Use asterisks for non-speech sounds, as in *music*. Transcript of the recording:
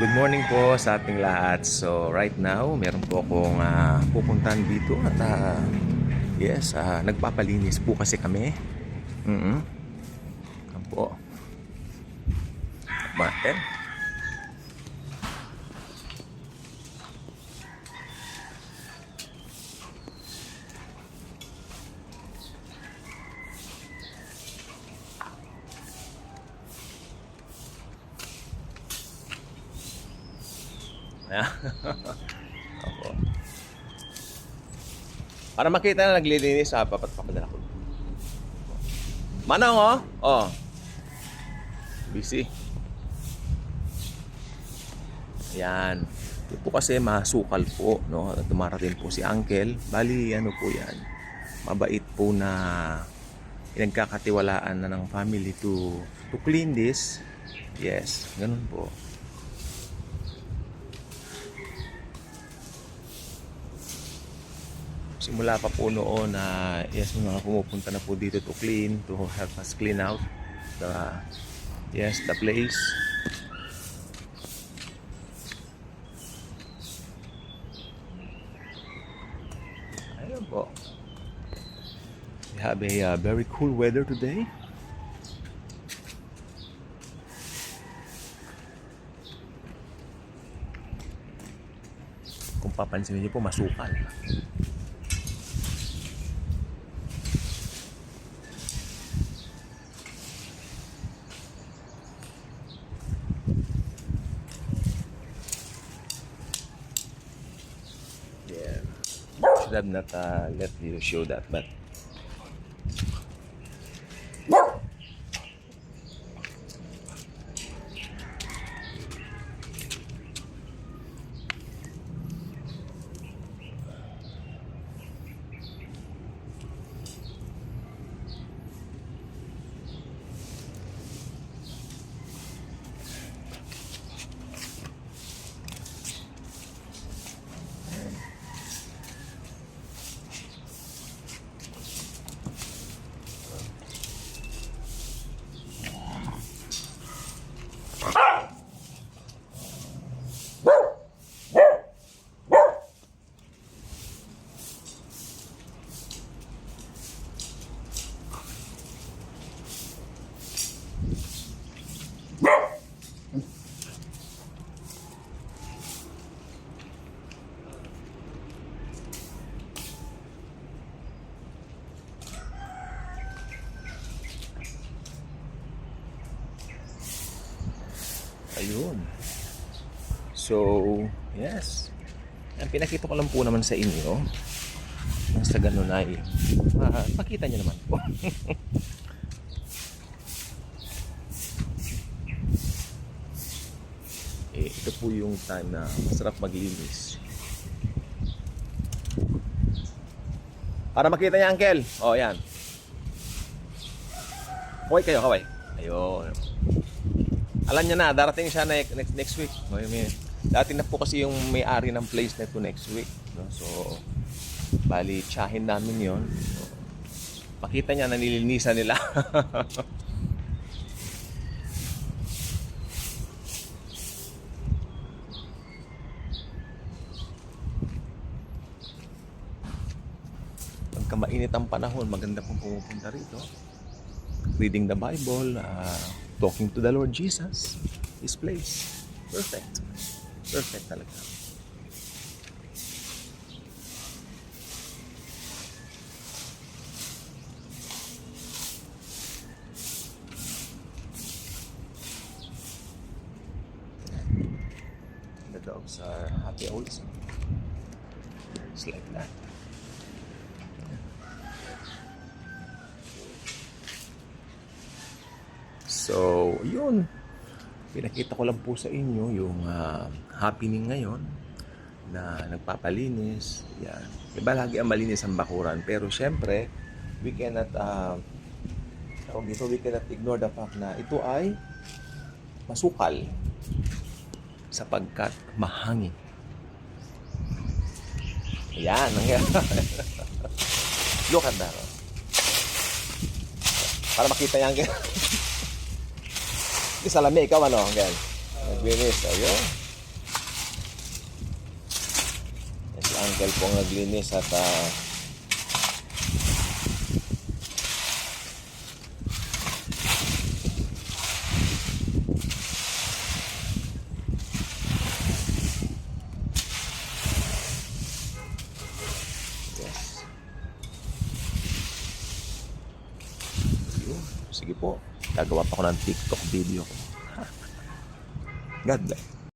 Good morning po sa ating lahat. So right now, meron po akong ah, pupuntahan dito at ah, yes, ah, nagpapalinis po kasi kami. Mm Yan po. Martin. Opo. Para makita na naglilinis, ah, papat papadala ko. Manang, oh. Oh. Busy. Ayan. Ito po kasi masukal po, no? At Dumarating po si Uncle. Bali, ano po yan? Mabait po na pinagkakatiwalaan na ng family to to clean this. Yes, ganun po. Simula pa po noon na yes, may mga pumupunta na po dito to clean, to help us clean out the yes, the place. Ayun po. We have a uh, very cool weather today. Kung papansin niyo po, masukal. Should have not uh, let you show that, but Ayun. So, yes. Ang pinakita ko lang po naman sa inyo, nang sa ganun ay, ah, makita nyo naman po. *laughs* eh, ito po yung time na masarap maglinis. Para makita niya, Uncle. Oh, yan. Kaway kayo, kaway. Ayun. Alam niya na, darating siya next, next, next week. No, yung may- dati na po kasi yung may-ari ng place na ito next week. No? So, bali, tsahin namin yon. So, makita niya, nanilinisan nila. *laughs* Pagka mainit ang panahon, maganda pong pumupunta rito. Reading the Bible, uh, talking to the Lord Jesus, His place. Perfect. Perfect talaga. The dogs are happy also. It's like that. So, yun. Pinakita ko lang po sa inyo yung ah, happening ngayon na nagpapalinis. Yan. Iba lagi ang malinis ang bakuran. Pero syempre, we cannot, uh, tawag dito, we cannot ignore the fact na ito ay masukal sapagkat mahangin. Yan. Ang *laughs* Look at that. Para makita yan. *laughs* Isalami, ikaw ano? Ganyan. Naglinis. Ayun. Yes, uncle po naglinis at uh, Yes. Sige po. Gagawa pa ko ng TikTok video. *laughs* God bless.